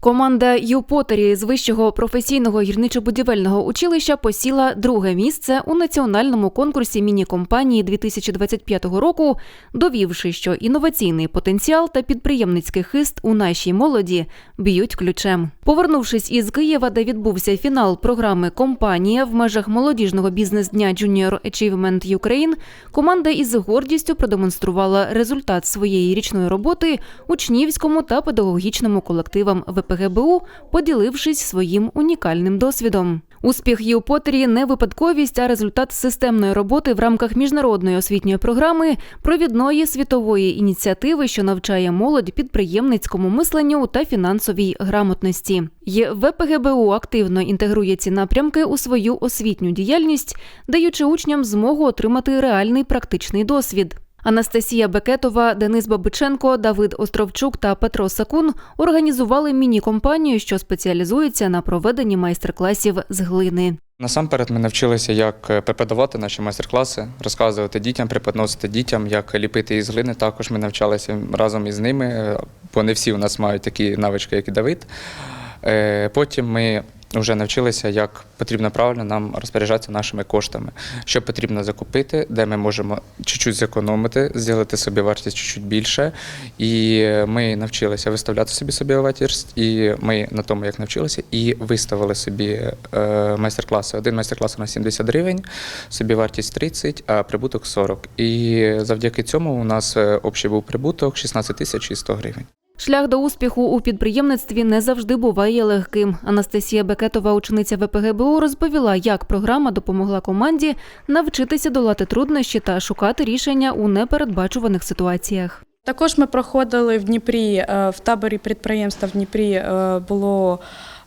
Команда ЮПОТері з вищого професійного гірничо-будівельного училища посіла друге місце у національному конкурсі міні-компанії 2025 року, довівши, що інноваційний потенціал та підприємницький хист у нашій молоді б'ють ключем. Повернувшись із Києва, де відбувся фінал програми Компанія в межах молодіжного бізнес-дня Junior Achievement Ukraine, команда із гордістю продемонструвала результат своєї річної роботи учнівському та педагогічному колективам ВПГБУ, поділившись своїм унікальним досвідом. Успіх ЮПОТері не випадковість, а результат системної роботи в рамках міжнародної освітньої програми провідної світової ініціативи, що навчає молодь підприємницькому мисленню та фінансовій грамотності. ВПГБУ активно інтегрує ці напрямки у свою освітню діяльність, даючи учням змогу отримати реальний практичний досвід. Анастасія Бекетова, Денис Бабиченко, Давид Островчук та Петро Сакун організували міні-компанію, що спеціалізується на проведенні майстер-класів з глини. Насамперед ми навчилися, як е, преподавати наші майстер-класи, розказувати дітям, преподносити дітям, як ліпити із глини. Також ми навчалися разом із ними, бо не всі у нас мають такі навички, як і Давид. Е, Потім ми вже навчилися, як потрібно правильно нам розпоряджатися нашими коштами, що потрібно закупити, де ми можемо чуть-чуть зекономити, зробити собі вартість чуть-чуть більше. І ми навчилися виставляти собі собі вартість, і ми на тому, як навчилися, і виставили собі е, майстер-класи. Один майстер-клас у нас 70 гривень, собі вартість 30, а прибуток 40. І завдяки цьому у нас е, общий був прибуток 16 тисяч і 100 гривень. Шлях до успіху у підприємництві не завжди буває легким. Анастасія Бекетова, учениця ВПГБУ, розповіла, як програма допомогла команді навчитися долати труднощі та шукати рішення у непередбачуваних ситуаціях. Також ми проходили в Дніпрі, е, в таборі підприємства в Дніпрі е, було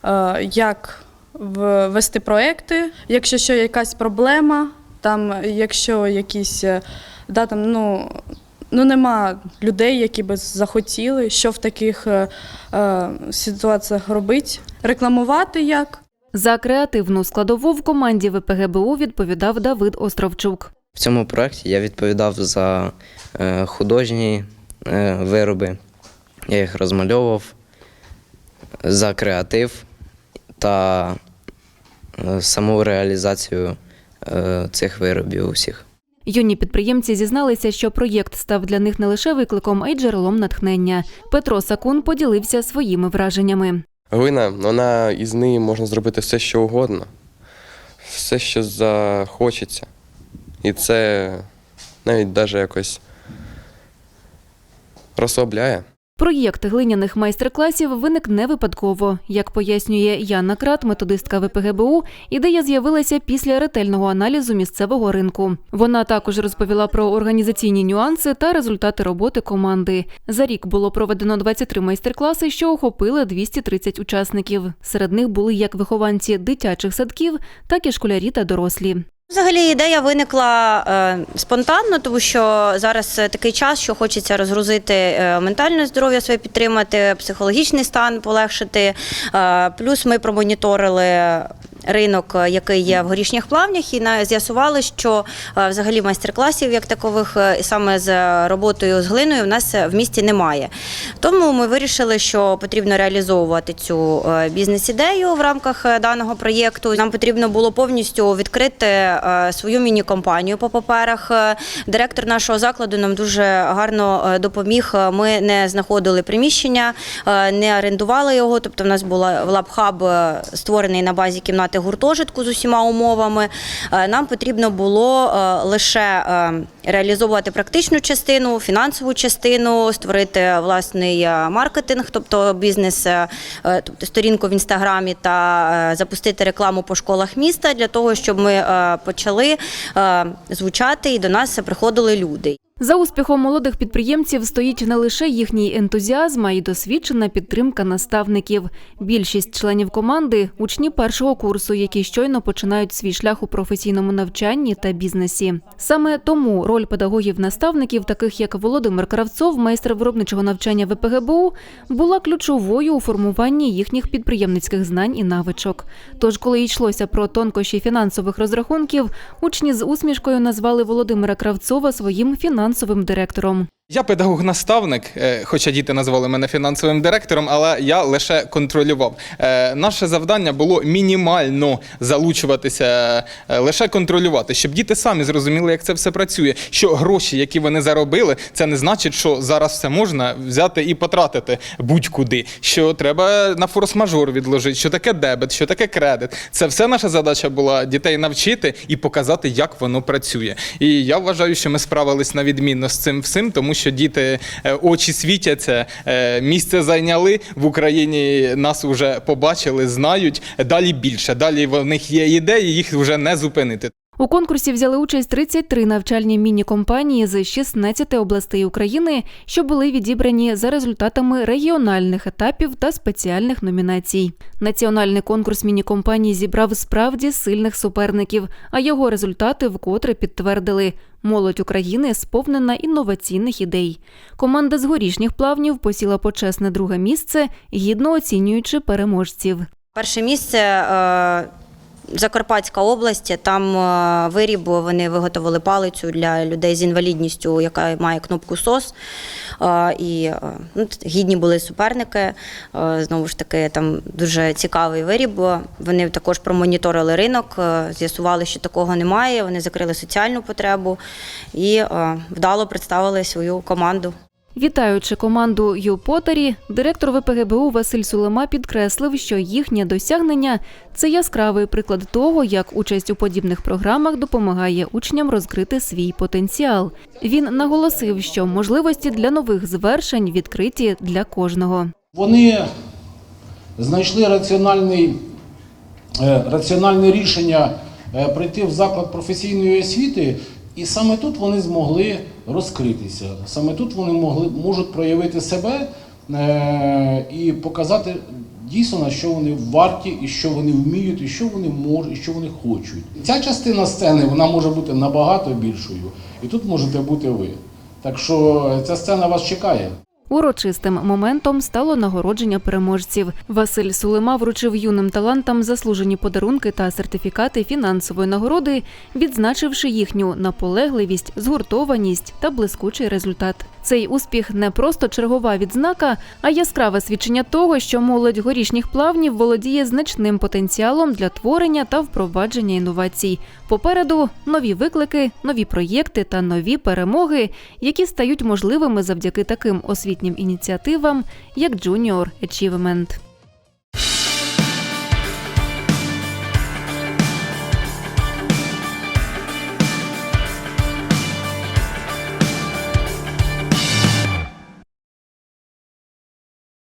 е, як вести проекти, якщо що якась проблема, там, якщо якісь да, там, ну, ну, нема людей, які би захотіли, що в таких е, е, ситуаціях робити, рекламувати як. За креативну складову в команді ВПГБУ відповідав Давид Островчук. В цьому проєкті я відповідав за е, художні е, вироби. Я їх розмальовував за креатив та е, саму реалізацію е, цих виробів усіх. Юні підприємці зізналися, що проєкт став для них не лише викликом, а й джерелом натхнення. Петро Сакун поділився своїми враженнями. Глина, вона із неї можна зробити все, що угодно, все, що захочеться. І це навіть даже якось розслабляє. Проєкт глиняних майстер-класів виник не випадково. Як пояснює Яна Крат, методистка ВПГБУ, ідея з'явилася після ретельного аналізу місцевого ринку. Вона також розповіла про організаційні нюанси та результати роботи команди. За рік було проведено 23 майстер-класи, що охопили 230 учасників. Серед них були як вихованці дитячих садків, так і школярі та дорослі. Взагалі ідея виникла е, спонтанно, тому що зараз такий час, що хочеться розгрузити е, ментальне здоров'я своє підтримати, психологічний стан полегшити. Е, плюс ми промоніторили ринок, е, який є в горішніх плавнях, і з'ясували, що е, взагалі майстер-класів як такових е, саме з роботою з глиною в нас в місті немає. Тому ми вирішили, що потрібно реалізовувати цю бізнес-ідею в рамках даного проєкту. Нам потрібно було повністю відкрити свою міні-компанію по паперах. Директор нашого закладу нам дуже гарно допоміг. Ми не знаходили приміщення, не орендували його. Тобто, в нас була лабхаб створений на базі кімнати гуртожитку з усіма умовами. Е, Нам потрібно було е, лише е, реалізовувати практичну частину, фінансову частину, створити власний маркетинг, тобто бізнес, тобто сторінку в інстаграмі та запустити рекламу по школах міста для того, щоб ми почали звучати і до нас приходили люди. За успіхом молодих підприємців стоїть не лише їхній ентузіазм, а й досвідчена підтримка наставників. Більшість членів команди учні першого курсу, які щойно починають свій шлях у професійному навчанні та бізнесі. Саме тому роль педагогів-наставників, таких як Володимир Кравцов, майстер виробничого навчання ВПГБУ, була ключовою у формуванні їхніх підприємницьких знань і навичок. Тож, коли йшлося про тонкощі фінансових розрахунків, учні з усмішкою назвали Володимира Кравцова своїм фінансовим директором. Я педагог-наставник, е, хоча діти назвали мене фінансовим директором, але я лише контролював. Е, Наше завдання було мінімально залучуватися, е, лише контролювати, щоб діти самі зрозуміли, як це все працює. Що гроші, які вони заробили, це не значить, що зараз все можна взяти і потратити будь-куди. Що треба на форс-мажор відложити, що таке дебет, що таке кредит. Це все наша задача була дітей навчити і показати, як воно працює. І я вважаю, що ми справились на відмінно з цим всім, тому що діти е, очі світяться, е, місце зайняли в Україні. Нас вже побачили, знають. Далі більше. Далі в них є ідеї, їх вже не зупинити. У конкурсі взяли участь 33 навчальні міні-компанії з 16 областей України, що були відібрані за результатами регіональних етапів та спеціальних номінацій. Національний конкурс міні-компаній зібрав справді сильних суперників, а його результати вкотре підтвердили. Молодь України сповнена інноваційних ідей. Команда з горішніх плавнів посіла почесне друге місце, гідно оцінюючи переможців. Перше місце е, Закарпатська область. Там е, виріб вони виготовили палицю для людей з інвалідністю, яка має кнопку СОС. Е, І е, ну, гідні були суперники. Знову ж таки, там дуже цікавий виріб. Вони також промоніторили ринок, з'ясували, що такого немає. Вони закрили соціальну потребу і вдало представили свою команду. Вітаючи команду ЮПОТері, директор ВПГБУ Василь Сулема підкреслив, що їхнє досягнення це яскравий приклад того, як участь у подібних програмах допомагає учням розкрити свій потенціал. Він наголосив, що можливості для нових звершень відкриті для кожного. Вони знайшли раціональний, е, раціональне рішення е, прийти в заклад професійної освіти, і саме тут вони змогли розкритися. Саме тут вони могли, можуть проявити себе е, і показати дійсно на що вони варті, і що вони вміють, і що вони можуть, і що вони хочуть. Ця частина сцени вона може бути набагато більшою, і тут можете бути ви. Так що ця сцена вас чекає. Урочистим моментом стало нагородження переможців. Василь Сулима вручив юним талантам заслужені подарунки та сертифікати фінансової нагороди, відзначивши їхню наполегливість, згуртованість та блискучий результат. Цей успіх не просто чергова відзнака, а яскраве свідчення того, що молодь горішніх плавнів володіє значним потенціалом для творення та впровадження інновацій. Попереду нові виклики, нові проєкти та нові перемоги, які стають можливими завдяки таким освітнім ініціативам, як Junior Achievement.